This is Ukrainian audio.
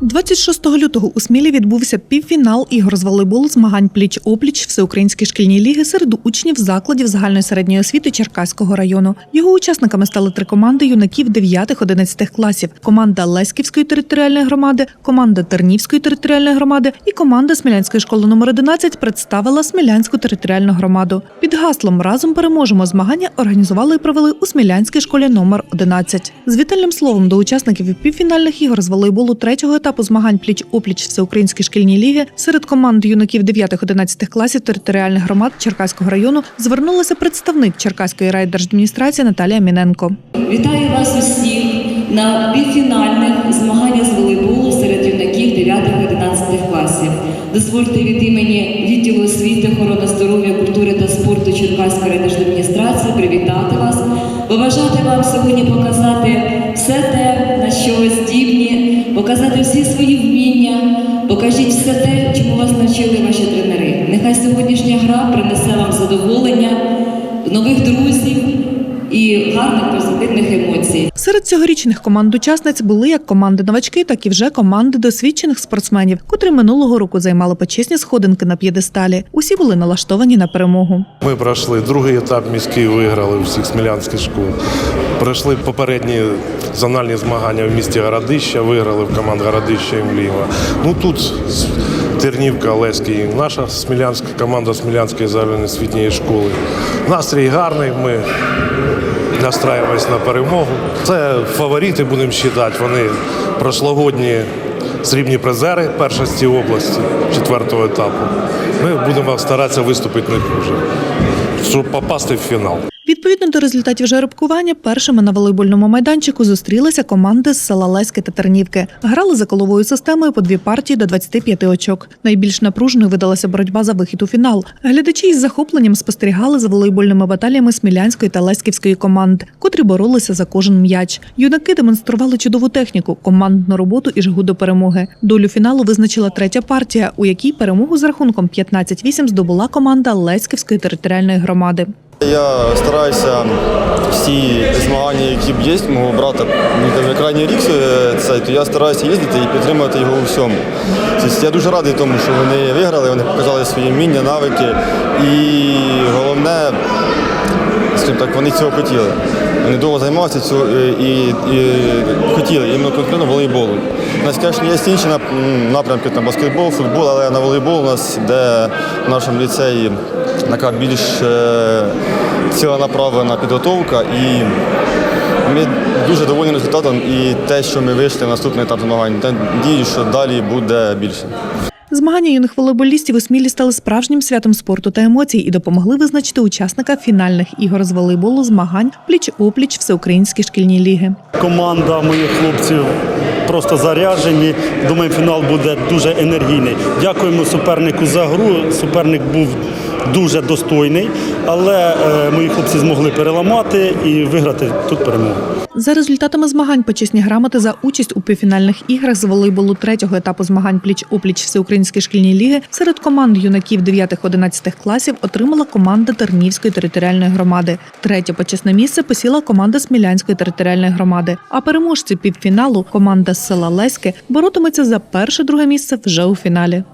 26 лютого у Смілі відбувся півфінал ігор з волейболу змагань пліч-опліч Всеукраїнської шкільні ліги серед учнів закладів загальної середньої освіти Черкаського району. Його учасниками стали три команди юнаків 9-11 класів: команда Леськівської територіальної громади, команда Тернівської територіальної громади і команда Смілянської школи номер 11 представила Смілянську територіальну громаду. Під гаслом Разом переможемо змагання організували і провели у Смілянській школі номер 11. З вітальним словом до учасників півфінальних ігор з волейболу третього етапу змагань пліч-опліч Всеукраїнської шкільні ліги серед команд юнаків 9-11 класів територіальних громад Черкаського району звернулася представник Черкаської райдержадміністрації Наталія Міненко. Вітаю вас усіх на півфінальних змаганнях з волейболу серед юнаків 9-11 класів. Дозвольте від імені відділу освіти, охорони здоров'я, культури та спорту Черкаської райдержадміністрації привітати вас, побажати вам сьогодні показати все те, показати всі свої вміння, покажіть все те, чому вас навчили ваші тренери. Нехай сьогоднішня гра принесе вам задоволення, нових друзів і гарних позитивних емоцій. Серед цьогорічних команд-учасниць були як команди новачки, так і вже команди досвідчених спортсменів, котрі минулого року займали почесні сходинки на п'єдесталі. Усі були налаштовані на перемогу. Ми пройшли другий етап міський, виграли всіх смілянських школ. Пройшли попередні зональні змагання в місті Городища, виграли в команд Городища і Мліва. Ну тут Тернівка, Олеський, наша смілянська команда Смілянської загальноосвітньої школи. Настрій гарний. Ми настраюємось на перемогу. Це фаворити, будемо вважати. Вони прошлогодні срібні призери першості області четвертого етапу. Ми будемо старатися виступити не хуже, щоб попасти в фінал. Відповідно до результатів жеребкування, першими на волейбольному майданчику зустрілися команди з села Леськи та Тернівки. Грали за коловою системою по дві партії до 25 очок. Найбільш напруженою видалася боротьба за вихід у фінал. Глядачі із захопленням спостерігали за волейбольними баталіями Смілянської та Леськівської команд, котрі боролися за кожен м'яч. Юнаки демонстрували чудову техніку, командну роботу і жгу до перемоги. Долю фіналу визначила третя партія, у якій перемогу з рахунком 15-8 здобула команда Леськівської територіальної громади. Я стараюся всі змагання, які б є, мого брата, там крайній рік е, цей, то я стараюся їздити і підтримувати його у всьому. Тобто я дуже радий тому, що вони виграли, вони показали свої вміння, навики. І скажімо так, вони цього хотіли. Вони довго займалися цього е, і, і хотіли, іменно конкретно волейболу. У нас, звісно, є інші напрямки, там баскетбол, футбол, але на волейбол у нас йде в нашому ліцеї така більш е, ціленаправлена підготовка. І ми дуже довольні результатом і те, що ми вийшли в наступний етап змагань. Надію, що далі буде більше. Змагання юних волейболістів у Смілі стали справжнім святом спорту та емоцій і допомогли визначити учасника фінальних ігор з волейболу змагань пліч-опліч Всеукраїнській шкільній ліги. Команда моїх хлопців просто заряджені. Думаю, фінал буде дуже енергійний. Дякуємо супернику за гру. Суперник був дуже достойний, але е, мої хлопці змогли переламати і виграти тут перемогу. За результатами змагань почесні грамоти за участь у півфінальних іграх з волейболу третього етапу змагань пліч-опліч Всеукраїнської шкільні ліги серед команд юнаків 9-11 класів отримала команда Тернівської територіальної громади. Третє почесне місце посіла команда Смілянської територіальної громади. А переможці півфіналу команда з села Леське боротиметься за перше-друге місце вже у фіналі.